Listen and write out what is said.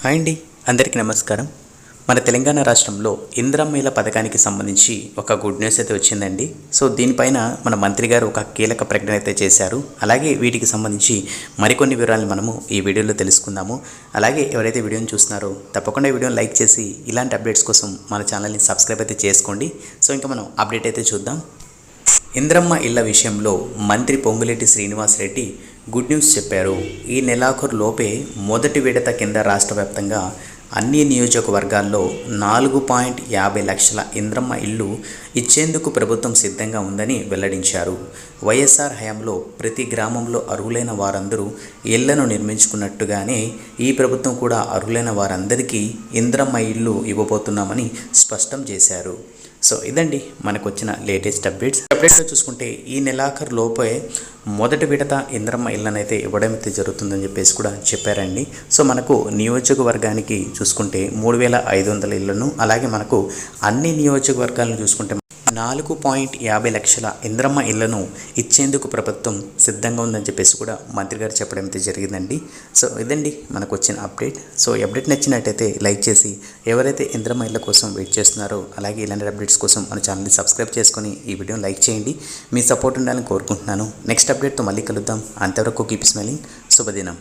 Hi అండి. అందరికీ నమస్కారం. మన తెలంగాణ రాష్ట్రంలో ఇంద్రమ్మేల పథకానికి సంబంధించి ఒక గుడ్ న్యూస్ అయితే వచ్చిందండి. సో దీనిపైన మన మంత్రి గారు ఒక కీలక ప్రకటన అయితే చేశారు. అలాగే వీటికి సంబంధించి మరికొన్ని వివరాలు మనము ఈ వీడియోలో తెలుసుకుందాము. అలాగే ఎవరైతే వీడియోని చూస్తున్నారో తప్పకుండా వీడియోని లైక్ చేసి ఇలాంటి అప్డేట్స్ కోసం మన ఛానల్ని సబ్స్క్రైబ్ అయితే చేసుకోండి. సో ఇంకా మనం అప్డేట్ అయితే చూద్దాం. ఇంద్రమ్మ ఇళ్ళ విషయంలో మంత్రి పొంగులేటి శ్రీనివాసరెడ్డి గుడ్ న్యూస్ చెప్పారు. ఈ నెలాఖరు లోపే మొదటి విడత కింద రాష్ట్ర వ్యాప్తంగా అన్ని నియోజకవర్గాల్లో నాలుగు పాయింట్ యాభై లక్షల ఇంద్రమ్మ ఇల్లు ఇచ్చేందుకు ప్రభుత్వం సిద్ధంగా ఉందని వెల్లడించారు. వైఎస్ఆర్ హయాంలో ప్రతి గ్రామంలో అర్హులైన వారందరూ ఇళ్ళను నిర్మించుకున్నట్టుగానే ఈ ప్రభుత్వం కూడా అర్హులైన వారందరికీ ఇంద్రమ్మ ఇల్లు ఇవ్వబోతున్నామని స్పష్టం చేశారు. సో ఇదండి మనకు వచ్చిన లేటెస్ట్ అప్డేట్స్. అప్డేట్స్లో చూసుకుంటే ఈ నెలాఖరు లోపే మొదటి విడత ఇంద్రమ్మ ఇళ్ళనైతే ఇవ్వడం అయితే జరుగుతుందని చెప్పేసి కూడా చెప్పారండి. సో మనకు నియోజకవర్గానికి చూసుకుంటే మూడు వేల ఐదు వందల ఇళ్ళను అలాగే మనకు అన్ని నియోజకవర్గాలను చూసుకుంటే నాలుగు పాయింట్ యాభై లక్షల ఇంద్రమ్మ ఇళ్ళను ఇచ్చేందుకు ప్రభుత్వం సిద్ధంగా ఉందని చెప్పేసి కూడా మంత్రి గారు చెప్పడం అయితే జరిగిందండి. సో ఇదండి మనకు వచ్చిన అప్డేట్. సో ఈ అప్డేట్ నచ్చినట్టయితే లైక్ చేసి ఎవరైతే ఇంద్రమ్మ ఇళ్ళ కోసం వెయిట్ చేస్తున్నారో అలాగే ఇలాంటి అప్డేట్స్ కోసం మన ఛానల్ని సబ్స్క్రైబ్ చేసుకొని ఈ వీడియోని లైక్ చేయండి. మీ సపోర్ట్ ఉండాలని కోరుకుంటున్నాను. నెక్స్ట్ అప్డేట్తో మళ్ళీ కలుద్దాం. అంతవరకు కీప్ స్మెలింగ్. శుభదినం.